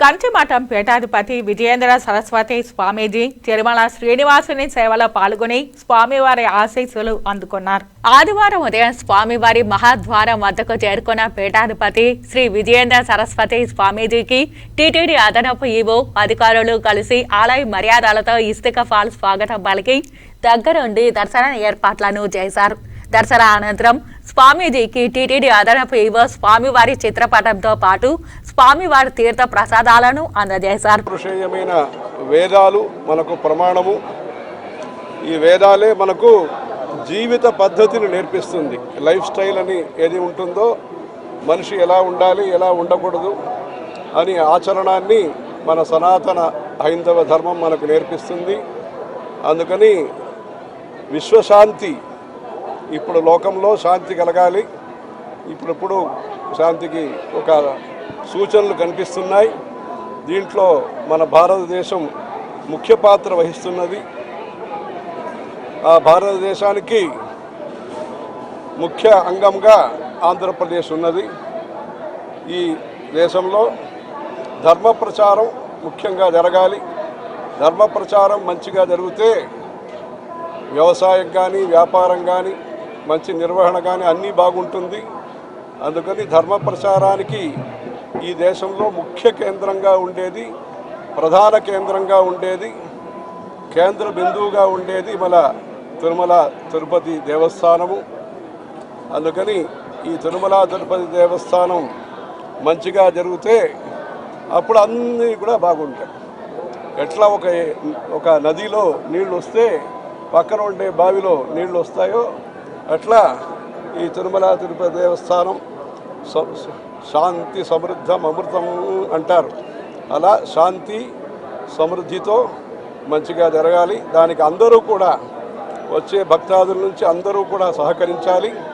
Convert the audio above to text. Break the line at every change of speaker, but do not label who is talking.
కంచిమఠం పీఠాధిపతి విజయేంద్ర సరస్వతి స్వామీజీ తిరుమల శ్రీనివాసుని సేవలో పాల్గొని స్వామివారి ఆశీస్సులు అందుకున్నారు. ఆదివారం ఉదయం స్వామివారి మహాద్వారం వద్దకు చేరుకున్న పీఠాధిపతి శ్రీ విజయేంద్ర సరస్వతి స్వామీజీకి టీటీడీ అదనపు ఈవో అధికారులు కలిసి ఆలయ మర్యాదలతో ఇస్తిక ఫాల్ స్వాగతం పలికి దగ్గరుండి దర్శన ఏర్పాట్లను చేశారు. దర్శన అనంతరం స్వామీజీకి టీటీడీ అదనపు ఈవో స్వామివారి చిత్రపటంతో పాటు స్వామివారి తీర్థ ప్రసాదాలను అందజేశారు.
పురుషేయమైన వేదాలు మనకు ప్రమాణము. ఈ వేదాలే మనకు జీవిత పద్ధతిని నేర్పిస్తుంది. లైఫ్ స్టైల్ అని ఏది ఉంటుందో మనిషి ఎలా ఉండాలి ఎలా ఉండకూడదు అని ఆచరణాన్ని మన సనాతన హైందవ ధర్మం మనకు నేర్పిస్తుంది. అందుకని విశ్వశాంతి ఇప్పుడు లోకంలో శాంతి కలగాలి. ఇప్పుడిప్పుడు శాంతికి ఒక సూచనలు కనిపిస్తున్నాయి. దీంట్లో మన భారతదేశం ముఖ్య పాత్ర వహిస్తున్నది. ఆ భారతదేశానికి ముఖ్య అంగంగా ఆంధ్రప్రదేశ్ ఉన్నది. ఈ దేశంలో ధర్మ ప్రచారం ముఖ్యంగా జరగాలి. ధర్మ ప్రచారం మంచిగా జరిగితే వ్యవసాయం కానీ వ్యాపారం కానీ మంచి నిర్వహణ కానీ అన్నీ బాగుంటుంది. అందుకని ధర్మ ప్రచారానికి ఈ దేశంలో ముఖ్య కేంద్రంగా ఉండేది ప్రధాన కేంద్రంగా ఉండేది కేంద్ర బిందువుగా ఉండేది మన తిరుమల తిరుపతి దేవస్థానము. అందుకని ఈ తిరుమల తిరుపతి దేవస్థానం మంచిగా జరిగితే అప్పుడు అన్నీ కూడా బాగుంటాయి. ఎట్లా ఒక ఒక నదిలో నీళ్ళు వస్తే పక్కన ఉండే బావిలో నీళ్ళు వస్తాయో అట్లా ఈ తిరుమల తిరుపతి దేవస్థానం శాంతి సమృద్ధం అమృతం అంటారు. అలా శాంతి సమృద్ధితో మంచిగా జరగాలి. దానికి అందరూ కూడా వచ్చే భక్తాదుల నుంచి అందరూ కూడా సహకరించాలి.